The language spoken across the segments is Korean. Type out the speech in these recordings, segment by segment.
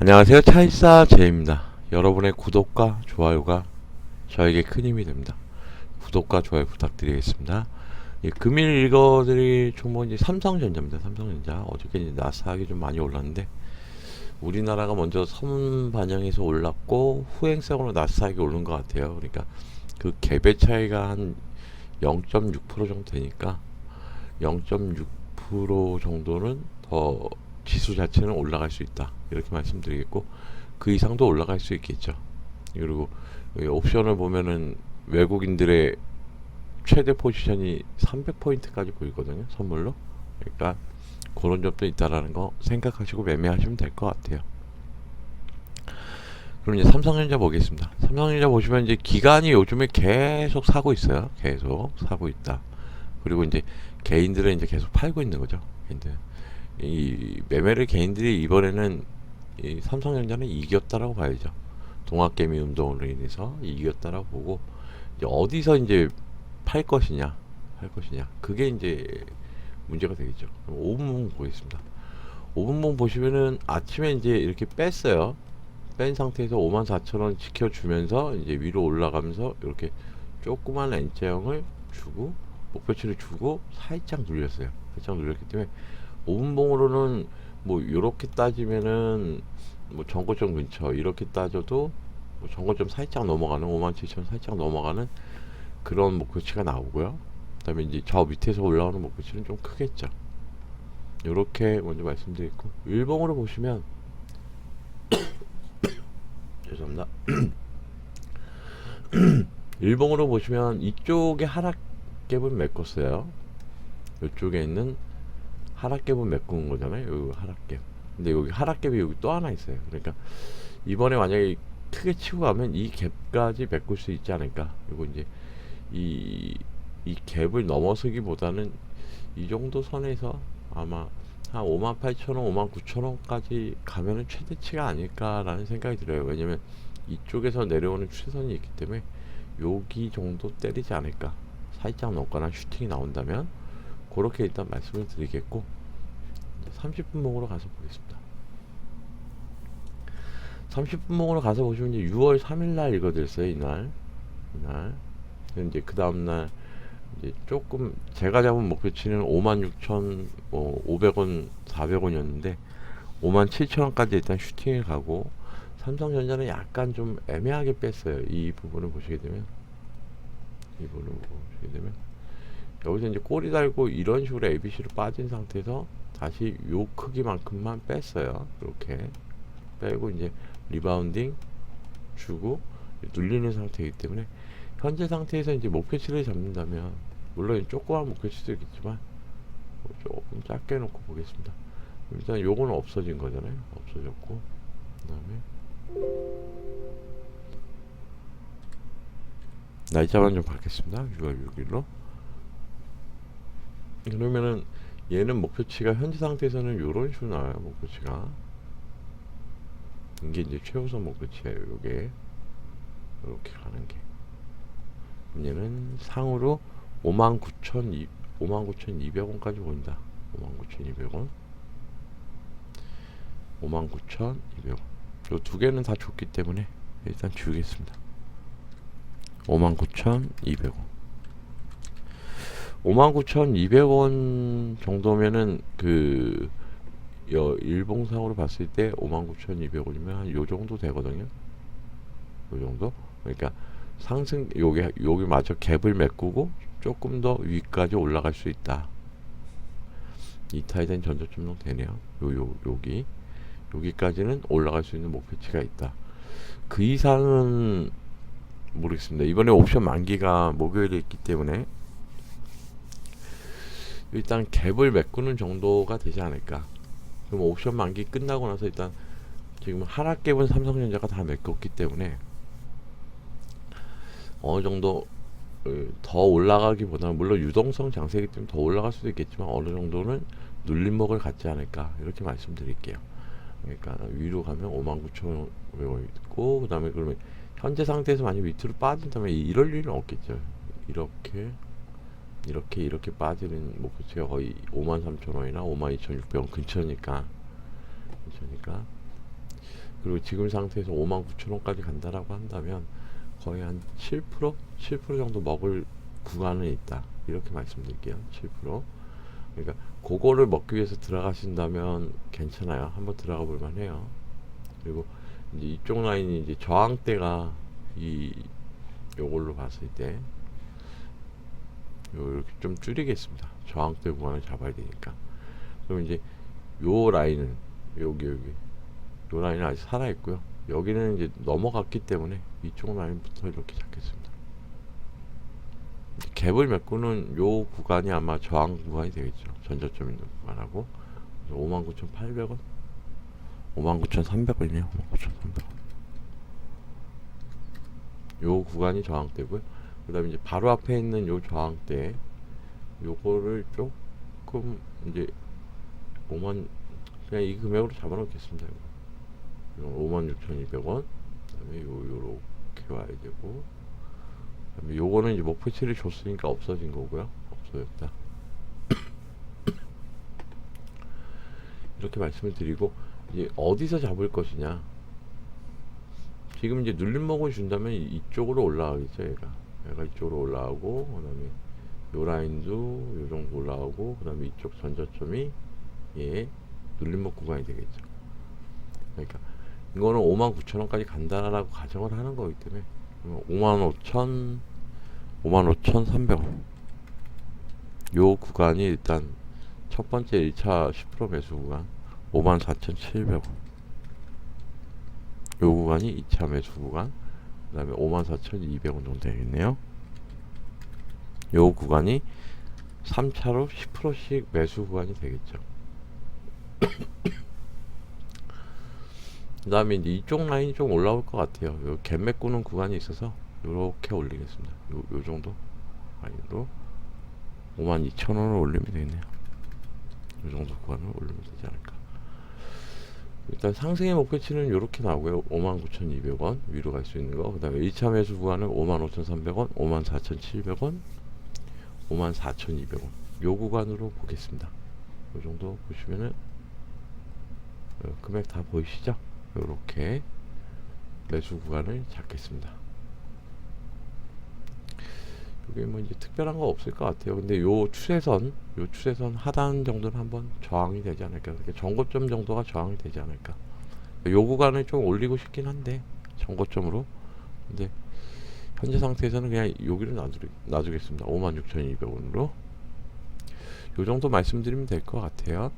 안녕하세요. 차이사 제입니다. 여러분의 구독과 좋아요가 저에게 큰 힘이 됩니다. 구독과 좋아요 부탁드리겠습니다. 예, 금일 읽어드릴 이제 삼성전자입니다. 삼성전자. 어저께 이제 나스닥이 좀 많이 올랐는데 우리나라가 먼저 선 반영해서 올랐고 후행성으로 나스닥이 오른 것 같아요. 그러니까 그 갭의 차이가 한 0.6% 정도 되니까 0.6% 정도는 더 지수 자체는 올라갈 수 있다. 이렇게 말씀드리겠고 그 이상도 올라갈 수 있겠죠. 그리고 이 옵션을 보면은 외국인들의 최대 포지션이 300포인트까지 보이거든요 선물로. 그러니까 그런 점도 있다라는 거 생각하시고 매매하시면 될 것 같아요. 그럼 이제 삼성전자 보겠습니다. 삼성전자 보시면 이제 기간이 요즘에 계속 사고 있어요. 계속 사고 있다. 그리고 이제 개인들은 이제 계속 팔고 있는 거죠 개인들 이 매매를 개인들이 이번에는 이 삼성전자는 이겼다라고 봐야죠. 동학개미 운동으로 인해서 이겼다라고 보고 이제 어디서 이제 팔 것이냐, 할 것이냐 그게 이제 문제가 되겠죠. 그럼 5분봉 보겠습니다. 5분봉 보시면은 아침에 이제 이렇게 뺐어요. 뺀 상태에서 54,000원 지켜주면서 이제 위로 올라가면서 이렇게 조그만 N자형을 주고 목표치를 주고 살짝 눌렸어요. 살짝 눌렸기 때문에 5분봉으로는 뭐 요렇게 따지면은 뭐 전고점 근처 이렇게 따져도 뭐 전고점 살짝 넘어가는 57,000 살짝 넘어가는 그런 목표치가 나오고요. 그다음에 이제 저 밑에서 올라오는 목표치는 좀 크겠죠. 요렇게 먼저 말씀드리고 일봉으로 보시면 죄송합니다. 일봉으로 보시면 이쪽에 하락 갭은 메꿨어요. 이쪽에 있는 하락갭은 메꾼 거잖아요. 요 하락갭. 근데 여기 하락갭이 여기 또 하나 있어요. 그러니까 이번에 만약에 크게 치고 가면 이 갭까지 메꿀 수 있지 않을까. 그리고 이제 이, 이 갭을 넘어서기보다는 이 정도 선에서 아마 한 58,000원, 59,000원까지 가면은 최대치가 아닐까라는 생각이 들어요. 왜냐면 이쪽에서 내려오는 추세선이 있기 때문에 여기 정도 때리지 않을까. 살짝 넘거나 슈팅이 나온다면 그렇게 일단 말씀을 드리겠고 30분 목으로 가서 보겠습니다. 30분 목으로 가서 보시면 이제 6월 3일 날 읽어드렸어요 이날. 이날. 이제 그 다음 날 이제 조금 제가 잡은 목표치는 56,500원 400원이었는데 57,000원까지 일단 슈팅을 가고 삼성전자는 약간 좀 애매하게 뺐어요. 이 부분을 보시게 되면. 이 부분을 보시게 되면 여기서 이제 꼬리 달고 이런 식으로 ABC로 빠진 상태에서 다시 요 크기만큼만 뺐어요. 이렇게 빼고 이제 리바운딩 주고 눌리는 상태이기 때문에 현재 상태에서 이제 목표치를 잡는다면 물론 조그만 목표치도 있겠지만 뭐 조금 작게 놓고 보겠습니다. 일단 요거는 없어진 거잖아요. 없어졌고 그다음에 날짜만 좀 받겠습니다. 6월 6일로 그러면은 얘는 목표치가 현재 상태에서는 요런 식으로 나와요 목표치가. 이게 이제 최우선 목표치예요 요게. 이렇게 가는 게. 얘는 상으로 59,200 59,200원까지 보인다 59,200원. 59,200원. 요 두 개는 다 줬기 때문에 일단 주겠습니다. 59,200원 59,200원 정도면은 그 여, 일봉상으로 봤을 때 59,200원이면 한 요 정도 되거든요. 요 정도? 그러니까 상승 요게 요게 마저 갭을 메꾸고 조금 더 위까지 올라갈 수 있다. 이타에 대한 전저점 정도 되네요. 요 요 여기 여기까지는 올라갈 수 있는 목표치가 있다. 그 이상은 모르겠습니다. 이번에 옵션 만기가 목요일에 있기 때문에 일단 갭을 메꾸는 정도가 되지 않을까. 그럼 옵션 만기 끝나고 나서 일단 지금 하락 갭은 삼성전자가 다 메꿨기 때문에 어느 정도 어, 더 올라가기보다는 물론 유동성 장세이기 때문에 더 올라갈 수도 있겠지만 어느 정도는 눌림목을 갖지 않을까 이렇게 말씀드릴게요. 그러니까 위로 가면 59,500원 있고 그 다음에 그러면 현재 상태에서 만약 밑으로 빠진다면 이럴 일은 없겠죠. 이렇게 이렇게 이렇게 빠지는 목표치가 거의 53,000원이나 52,600원 근처니까 근처니까 그리고 지금 상태에서 5만 9천 원까지 간다라고 한다면 거의 한 7%? 7% 정도 먹을 구간은 있다. 이렇게 말씀드릴게요. 7%. 그러니까 그거를 먹기 위해서 들어가신다면 괜찮아요. 한번 들어가 볼 만 해요. 그리고 이제 이쪽 라인이 이제 저항대가 이 요걸로 봤을 때요 이렇게 좀 줄이겠습니다. 저항대 구간을 잡아야 되니까. 그럼 이제 요 라인은 여기 여기 요 라인은 아직 살아 있고요. 여기는 이제 넘어갔기 때문에 이쪽 라인부터 이렇게 잡겠습니다. 갭을 메꾸는 요 구간이 아마 저항 구간이 되겠죠. 전저점 있는 구간하고 59,800원 59,300원이네요. 59,300원. 요 구간이 저항대고요. 그 다음에 이제 바로 앞에 있는 요 저항대 요거를 조금 이제 5만 그냥 이 금액으로 잡아놓겠습니다. 이거 56,200원. 그 다음에 요 요렇게 와야 되고 그 다음에 요거는 이제 목표치를 줬으니까 없어진 거고요. 없어졌다. 이렇게 말씀을 드리고 이제 어디서 잡을 것이냐. 지금 이제 눌림목을 준다면 이- 이쪽으로 올라가겠죠, 얘가. 얘가 이쪽으로 올라가고, 그 다음에 요 라인도 요 정도 올라오고, 그 다음에 이쪽 전저점이 예, 눌림목 구간이 되겠죠. 그러니까 이거는 59,000원까지 간다라고 가정을 하는 거기 때문에 55,000 55,300원 요 구간이 일단 첫 번째 1차 10% 매수 구간 54,700원 요 구간이 2차 매수 구간 그 다음에 54,200원 정도 되겠네요. 요 구간이 3차로 10%씩 매수 구간이 되겠죠. 그 다음에 이쪽 라인이 좀 올라올 것 같아요. 요 갭맥 꾸는 구간이 있어서 요렇게 올리겠습니다. 요, 요 정도? 라인으로 52,000원을 올리면 되겠네요. 이 정도 구간을 올리면 되지 않을까 일단 상승의 목표치는 이렇게 나오고요. 59,200원 위로 갈 수 있는 거 그 다음에 1차 매수 구간은 55,300원 54,700원 54,200원. 요 구간으로 보겠습니다. 이 정도 보시면은 어, 금액 다 보이시죠? 요렇게 매수 구간을 잡겠습니다 이게 뭐 이제 특별한 거 없을 것 같아요. 근데 요 추세선, 요 추세선 하단 정도는 한번 저항이 되지 않을까. 정고점 정도가 저항이 되지 않을까. 요 구간을 좀 올리고 싶긴 한데 정고점으로. 근데 현재 상태에서는 그냥 여기를 놔두, 놔두겠습니다. 56,200원으로. 요 정도 말씀드리면 될 것 같아요.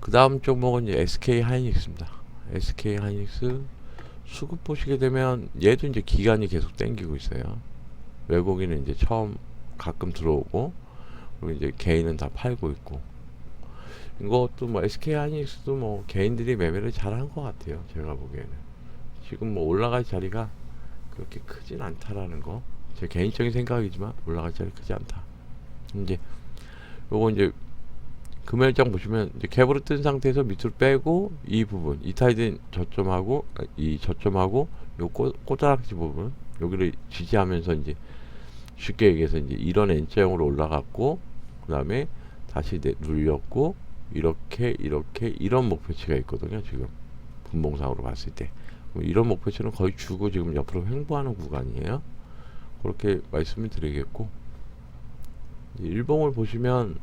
그 다음 종목은 이제 SK 하이닉스입니다. SK 하이닉스 수급 보시게 되면 얘도 이제 기간이 계속 땡기고 있어요. 외국인은 이제 처음 가끔 들어오고 그리고 이제 개인은 다 팔고 있고. 이것도 뭐 SK 하이닉스도 뭐 개인들이 매매를 잘 한 것 같아요 제가 보기에는. 지금 뭐 올라갈 자리가 그렇게 크진 않다라는 거 제 개인적인 생각이지만 올라갈 자리 크지 않다. 이제 요거 이제 금요일장 보시면 이제 갭으로 뜬 상태에서 밑으로 빼고 이 부분 이타이든 저점하고 아, 이 저점하고 요 꼬, 꼬다락지 부분 여기를 지지하면서 이제 쉽게 얘기해서 이제 이런 N자형으로 올라갔고 그 다음에 다시 내, 눌렸고 이렇게 이렇게 이런 목표치가 있거든요 지금 분봉상으로 봤을 때뭐 이런 목표치는 거의 주고 지금 옆으로 횡보하는 구간이에요 그렇게 말씀을 드리겠고 일봉을 보시면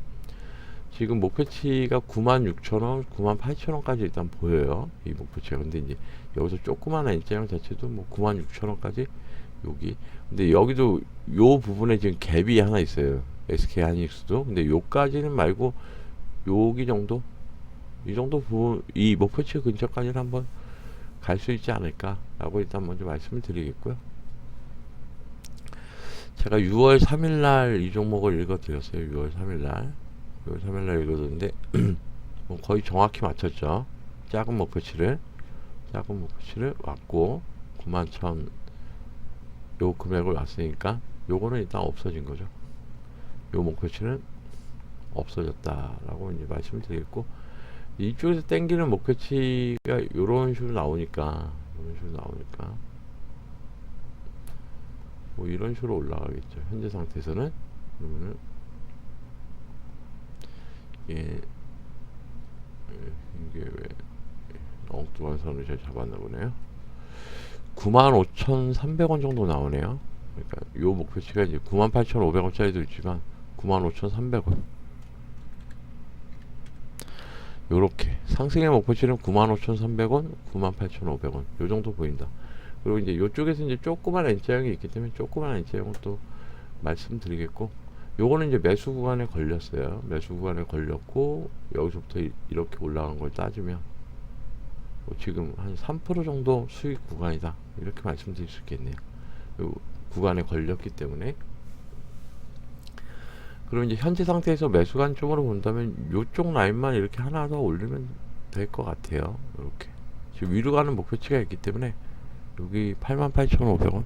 지금 목표치가 96,000원, 98,000원까지 일단 보여요. 이 목표치가. 근데 이제 여기서 조그마한 N자형 자체도 뭐 96,000원까지 여기. 근데 여기도 요 부분에 지금 갭이 하나 있어요. SK 하이닉스도. 근데 요까지는 말고 여기 정도? 이 정도 부분, 이 목표치 근처까지는 한번 갈 수 있지 않을까라고 일단 먼저 말씀을 드리겠고요. 제가 6월 3일날 이 종목을 읽어드렸어요. 6월 3일날. 6월 3일날 읽어줬는데 뭐 거의 정확히 맞췄죠. 작은 목표치를 작은 목표치를 왔고 91,000 요 금액을 왔으니까 요거는 일단 없어진 거죠. 요 목표치는 없어졌다라고 이제 말씀을 드리겠고 이쪽에서 땡기는 목표치가 요런 식으로 나오니까 이런 식으로 나오니까 뭐 이런 식으로 올라가겠죠. 현재 상태에서는 그러면은 예, 예, 이게 왜 엉켜 동안선을 잘 잡았나 보네요. 95,300원 정도 나오네요. 그러니까 요 목표치가 이제 98,500원짜리도 있지만 95,300원. 요렇게 상승의 목표치는 95,300원, 98,500원 요 정도 보인다. 그리고 이제 요쪽에서 이제 조그만 N자형이 있기 때문에 조그만 N자형은 또 말씀드리겠고 요거는 이제 매수 구간에 걸렸어요. 매수 구간에 걸렸고 여기서부터 이- 이렇게 올라간 걸 따지면 뭐 지금 한 3% 정도 수익 구간이다. 이렇게 말씀드릴 수 있겠네요. 요 구간에 걸렸기 때문에 그리고 이제 현재 상태에서 매수 관점으로 본다면 요쪽 라인만 이렇게 하나 더 올리면 될 것 같아요. 이렇게 지금 위로 가는 목표치가 있기 때문에 여기 88,500원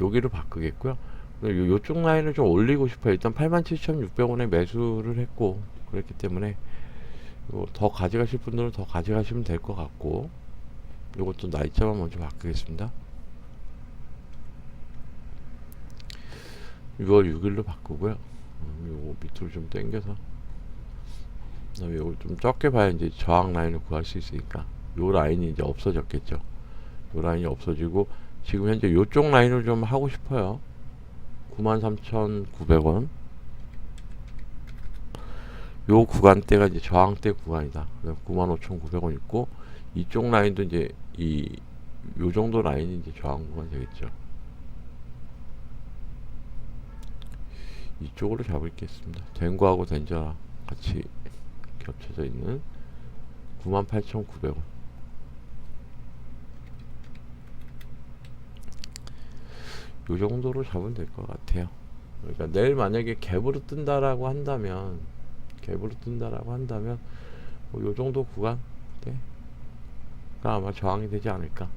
여기를 바꾸겠고요. 요쪽 라인을 좀 올리고 싶어요. 일단 87,600원에 매수를 했고 그렇기 때문에 요 더 가져가실 분들은 더 가져가시면 될 것 같고 요것도 날짜만 먼저 바꾸겠습니다. 6월 6일로 바꾸고요. 음, 요거 밑으로 좀 당겨서 그다음에 요걸 좀 적게 봐야 이제 저항 라인을 구할 수 있으니까 요 라인이 이제 없어졌겠죠. 요 라인이 없어지고 지금 현재 요쪽 라인을 좀 하고 싶어요. 93,900원. 요 구간대가 이제 저항대 구간이다. 95,900원 있고 이쪽 라인도 이제 이 요 정도 라인이 이제 저항 구간 되겠죠. 이쪽으로 잡을겠습니다. 덴거하고 덴자 같이 겹쳐져 있는 98,900원. 요 정도로 잡으면 될 것 같아요. 그러니까 내일 만약에 갭으로 뜬다라고 한다면 갭으로 뜬다라고 한다면 뭐요 정도 구간 때가 아마 저항이 되지 않을까.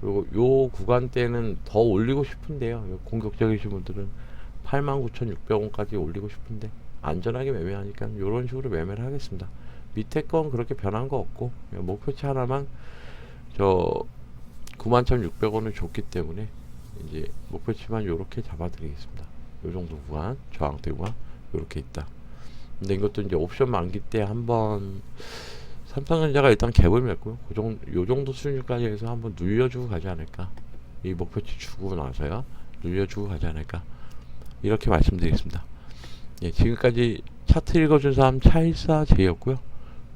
그리고 요 구간대는 더 올리고 싶은데요. 요 공격적이신 분들은 89,600원까지 올리고 싶은데 안전하게 매매하니까 이런 식으로 매매를 하겠습니다. 밑에 건 그렇게 변한 거 없고 목표치 하나만 저 91,600원을 줬기 때문에 이제 목표치만 요렇게 잡아드리겠습니다. 요 정도 구간 저항대 구간 요렇게 있다. 근데 이것도 이제 옵션 만기 때 한번 삼성전자가 일단 갭을 맺고요. 그 정도, 요 정도 수준까지 해서 한번 눌려주고 가지 않을까. 이 목표치 주고 나서요. 눌려주고 가지 않을까. 이렇게 말씀드리겠습니다. 예, 지금까지 차트 읽어준 사람 차일사 제이였고요.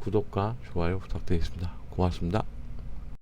구독과 좋아요 부탁드리겠습니다. 고맙습니다.